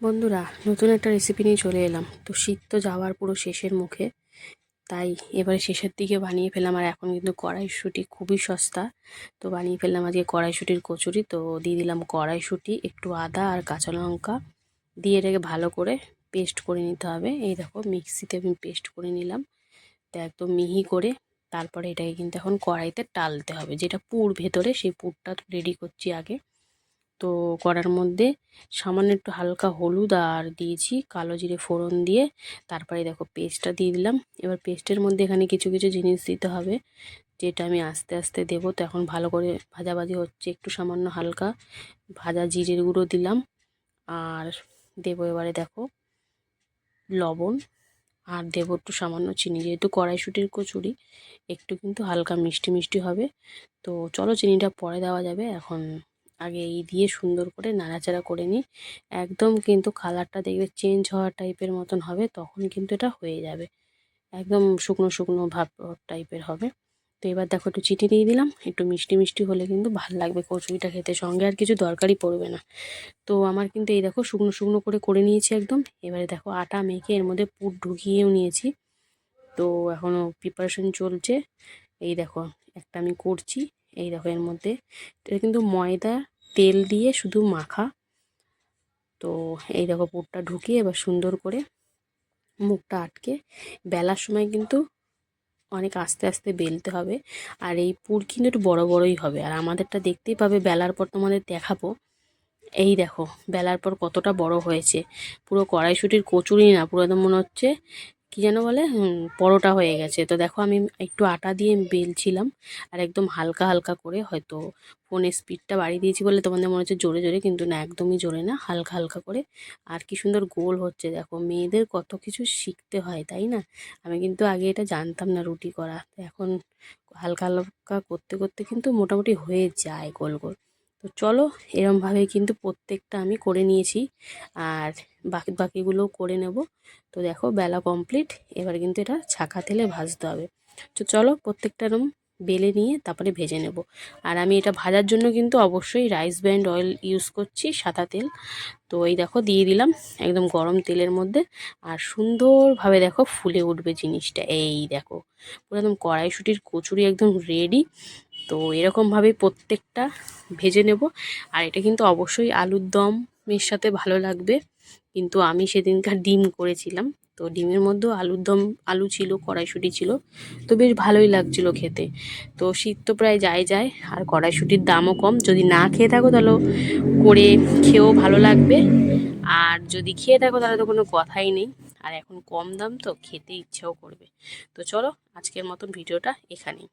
বন্ধুরা, নতুন একটা রেসিপি নিয়ে চলে এলাম। তো শীত তো যাওয়ার পুরো শেষের মুখে, তাই এবারে শেষের দিকে বানিয়ে ফেললাম। আর এখন কিন্তু কড়াইশুঁটি খুবই সস্তা। তো বানিয়ে ফেললাম আজকে কড়াইশুঁটির কচুরি। তো দিয়ে দিলাম কড়াইশুঁটি, একটু আদা আর কাঁচা লঙ্কা। দিয়ে এটাকে ভালো করে পেস্ট করে নিতে হবে। এই দেখো, মিক্সিতে আমি পেস্ট করে নিলাম। তো একদম মিহি করে তারপরে এটাকে কিন্তু এখন কড়াইতে টালতে হবে। যেটা পুর ভেতরে, সেই পুরটা রেডি করছি আগে। তো কড়ার মধ্যে সামান্য একটু হালকা হলুদ আর দিয়েছি কালো জিরে ফোড়ন দিয়ে। তারপরে দেখো পেস্টটা দিয়ে দিলাম। এবার পেস্টের মধ্যে এখানে কিছু কিছু জিনিস দিতে হবে, যেটা আমি আস্তে আস্তে দেবো। তো এখন ভালো করে ভাজাভাজি হচ্ছে, একটু সামান্য হালকা ভাজা জিরের গুঁড়ো দিলাম। আর দেবো এবারে দেখো লবণ, আর দেবো একটু সামান্য চিনি। যেহেতু কড়াইশুটির কচুরি, একটু কিন্তু হালকা মিষ্টি মিষ্টি হবে। তো চলো চিনিটা পরে দেওয়া যাবে। এখন আগে এই দিয়ে সুন্দর করে নাড়াচাড়া করে নিই। একদম কিন্তু কালারটা দেখবে চেঞ্জ হওয়া টাইপের মতন হবে, তখন কিন্তু এটা হয়ে যাবে। একদম শুকনো শুকনো ভাব টাইপের হবে। তো এবার দেখো একটু চিটি দিয়ে দিলাম, একটু মিষ্টি মিষ্টি হলে কিন্তু ভালো লাগবে কচুরিটা খেতে। সঙ্গে আর কিছু দরকারই পড়বে না। তো আমার কিন্তু এই দেখো শুকনো শুকনো করে করে নিয়েছি একদম। এবারে দেখো আটা মেখে এর মধ্যে পুর ঢুকিয়েও নিয়েছি। তো এখনও প্রিপারেশন চলছে। এই দেখো একটা আমি করছি। এই দেখো এর মধ্যে। এটা কিন্তু ময়দা, তেল দিয়ে শুধু মাখা। তো এই দেখো পুরটা ঢুকিয়ে এবার সুন্দর করে মুখটা আটকে। বেলার সময় কিন্তু অনেক আস্তে আস্তে বেলতে হবে। আর এই পুর কিন্তু একটু বড়ো বড়োই হবে। আর আমাদেরটা দেখতেই পাবে বেলার পর তোমাদের দেখাবো। এই দেখো, বেলার পর কতটা বড় হয়েছে। পুরো কড়াইশুটির কচুরি না, পুরো একদম মনে হচ্ছে কী যেন বলে? পরোটা হয়ে গেছে। তো দেখো আমি একটু আটা দিয়ে বেলছিলাম আর একদম হালকা হালকা করে হয়তো ফোনের স্পিডটা বাড়িয়ে দিয়েছি বলে তোমাদের মনে হচ্ছে জোরে জোরে, কিন্তু না, একদমই জোরে না, হালকা হালকা করে। আর কি সুন্দর গোল হচ্ছে দেখো। মেয়েদের কত কিছু শিখতে হয়, তাই না? আমি কিন্তু আগে এটা জানতাম না রুটি করা। এখন হালকা হালকা করতে করতে কিন্তু মোটামুটি হয়ে যায় গোল গোল। তো চলো, এরমভাবে কিন্তু প্রত্যেকটা আমি করে নিয়েছি। আর বাকি বাকিগুলোও করে নেব। তো দেখো বেলা কমপ্লিট এবার কিন্তু এটা ছাকা তেলে ভাজতে হবে। তো চলো প্রত্যেকটা রুম বেলে নিয়ে তারপরে ভেজে নেব। আর আমি এটা ভাজার জন্য কিন্তু অবশ্যই রাইস ব্র্যান্ড অয়েল ইউজ করছি, সাদা তেল। তো এই দেখো দিয়ে দিলাম একদম গরম তেলের মধ্যে। আর সুন্দরভাবে দেখো ফুলে উঠবে জিনিসটা। এই দেখো, পুরো একদম কড়াইশুটির কচুরি একদম রেডি তো এরকমভাবেই প্রত্যেকটা ভেজে নেব। আর এটা কিন্তু অবশ্যই আলুর দমের সাথে ভালো লাগবে। কিন্তু আমি সেদিনকার ডিম করেছিলাম। তো ডিমের মধ্যেও আলুর দম, আলু ছিল, কড়াইশুটি ছিল। তো বেশ ভালোই লাগছিল খেতে। তো শীত তো প্রায় যায় যায়। আর কড়াইশুটির দামও কম। যদি না খেয়ে থাকো তাহলে করে খেয়েও ভালো লাগবে। আর যদি খেয়ে থাকো তাহলে তো কোনো কথাই নেই। আর এখন কম দাম তো খেতে ইচ্ছেও করবে। তো চলো আজকের মতন ভিডিওটা এখানেই।